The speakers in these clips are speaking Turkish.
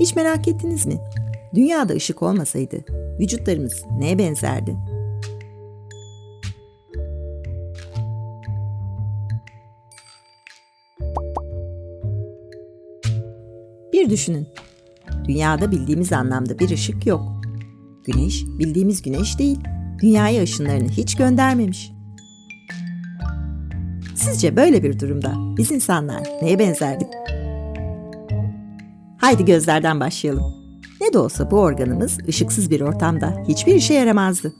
Hiç merak ettiniz mi? Dünyada ışık olmasaydı vücutlarımız neye benzerdi? Bir düşünün. Dünyada bildiğimiz anlamda bir ışık yok. Güneş bildiğimiz güneş değil. Dünyaya ışınlarını hiç göndermemiş. Sizce böyle bir durumda biz insanlar neye benzerdik? Haydi gözlerden başlayalım. Ne de olsa bu organımız ışıksız bir ortamda hiçbir işe yaramazdı.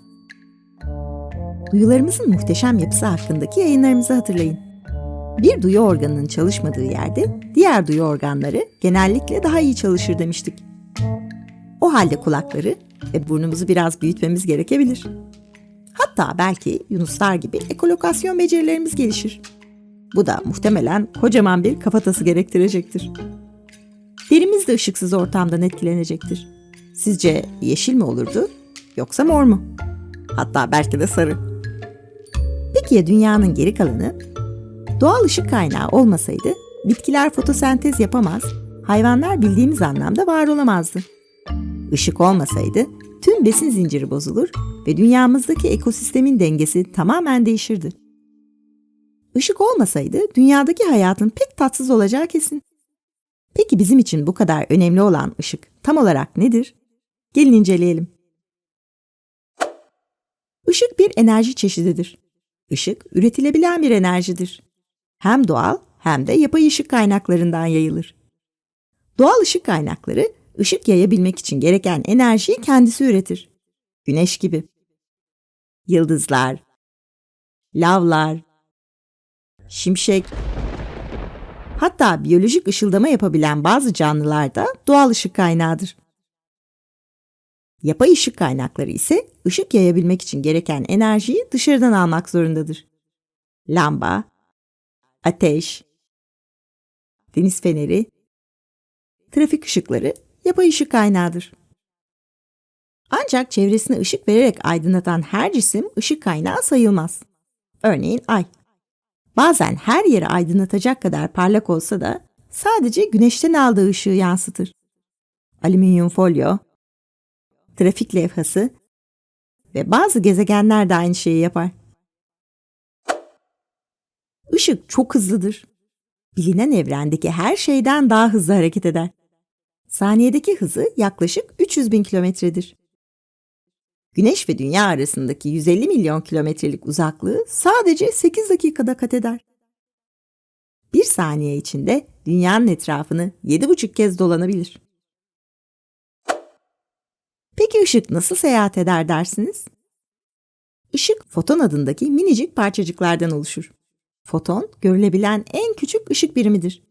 Duyularımızın muhteşem yapısı hakkındaki yayınlarımızı hatırlayın. Bir duyu organının çalışmadığı yerde diğer duyu organları genellikle daha iyi çalışır demiştik. O halde kulakları ve burnumuzu biraz büyütmemiz gerekebilir. Hatta belki yunuslar gibi ekolokasyon becerilerimiz gelişir. Bu da muhtemelen kocaman bir kafatası gerektirecektir. Derimiz de ışıksız ortamdan etkilenecektir. Sizce yeşil mi olurdu yoksa mor mu? Hatta belki de sarı. Peki ya dünyanın geri kalanı? Doğal ışık kaynağı olmasaydı bitkiler fotosentez yapamaz, hayvanlar bildiğimiz anlamda var olamazdı. Işık olmasaydı tüm besin zinciri bozulur ve dünyamızdaki ekosistemin dengesi tamamen değişirdi. Işık olmasaydı dünyadaki hayatın pek tatsız olacağı kesin. Peki bizim için bu kadar önemli olan ışık tam olarak nedir? Gelin inceleyelim. Işık bir enerji çeşididir. Işık üretilebilen bir enerjidir. Hem doğal hem de yapay ışık kaynaklarından yayılır. Doğal ışık kaynakları ışık yayabilmek için gereken enerjiyi kendisi üretir. Güneş gibi. Yıldızlar, lavlar, şimşek, hatta biyolojik ışıldama yapabilen bazı canlılar da doğal ışık kaynağıdır. Yapay ışık kaynakları ise ışık yayabilmek için gereken enerjiyi dışarıdan almak zorundadır. Lamba, ateş, deniz feneri, trafik ışıkları yapay ışık kaynağıdır. Ancak çevresine ışık vererek aydınlatan her cisim ışık kaynağı sayılmaz. Örneğin ay. Bazen her yeri aydınlatacak kadar parlak olsa da sadece güneşten aldığı ışığı yansıtır. Alüminyum folyo, trafik levhası ve bazı gezegenler de aynı şeyi yapar. Işık çok hızlıdır. Bilinen evrendeki her şeyden daha hızlı hareket eder. Saniyedeki hızı yaklaşık 300 bin kilometredir. Güneş ve Dünya arasındaki 150 milyon kilometrelik uzaklığı sadece 8 dakikada kat eder. Bir saniye içinde Dünya'nın etrafını 7,5 kez dolanabilir. Peki ışık nasıl seyahat eder dersiniz? Işık foton adındaki minicik parçacıklardan oluşur. Foton görülebilen en küçük ışık birimidir.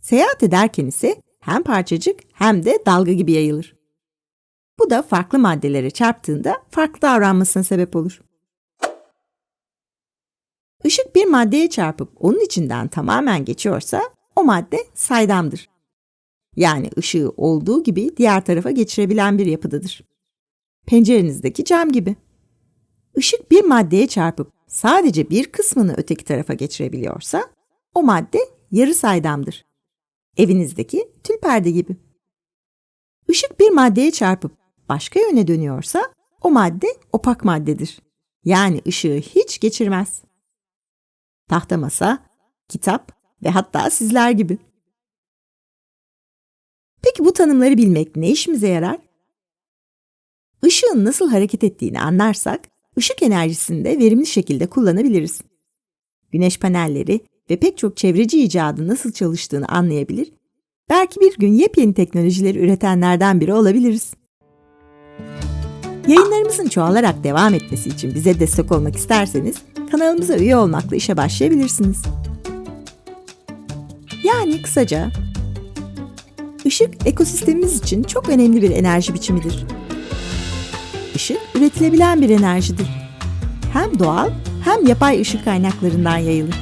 Seyahat ederken ise hem parçacık hem de dalga gibi yayılır. Bu da farklı maddelere çarptığında farklı davranmasına sebep olur. Işık bir maddeye çarpıp onun içinden tamamen geçiyorsa o madde saydamdır. Yani ışığı olduğu gibi diğer tarafa geçirebilen bir yapıdadır. Pencerenizdeki cam gibi. Işık bir maddeye çarpıp sadece bir kısmını öteki tarafa geçirebiliyorsa o madde yarı saydamdır. Evinizdeki tül perde gibi. Işık bir maddeye çarpıp başka yöne dönüyorsa o madde opak maddedir. Yani ışığı hiç geçirmez. Tahta masa, kitap ve hatta sizler gibi. Peki bu tanımları bilmek ne işimize yarar? Işığın nasıl hareket ettiğini anlarsak, ışık enerjisini de verimli şekilde kullanabiliriz. Güneş panelleri ve pek çok çevreci icadı nasıl çalıştığını anlayabilir, belki bir gün yepyeni teknolojileri üretenlerden biri olabiliriz. Yayınlarımızın çoğalarak devam etmesi için bize destek olmak isterseniz kanalımıza üye olmakla işe başlayabilirsiniz. Yani kısaca, ışık ekosistemimiz için çok önemli bir enerji biçimidir. Işık üretilebilen bir enerjidir. Hem doğal hem yapay ışık kaynaklarından yayılır.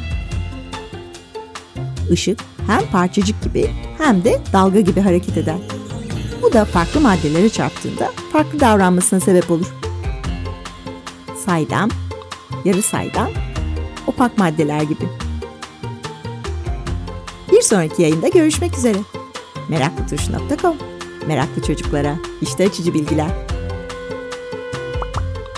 Işık hem parçacık gibi hem de dalga gibi hareket eder. Bu da farklı maddelere çarptığında farklı davranmasına sebep olur. Saydam, yarı saydam, opak maddeler gibi. Bir sonraki yayında görüşmek üzere. Meraklıtuş.com Meraklı çocuklara işte açıcı bilgiler.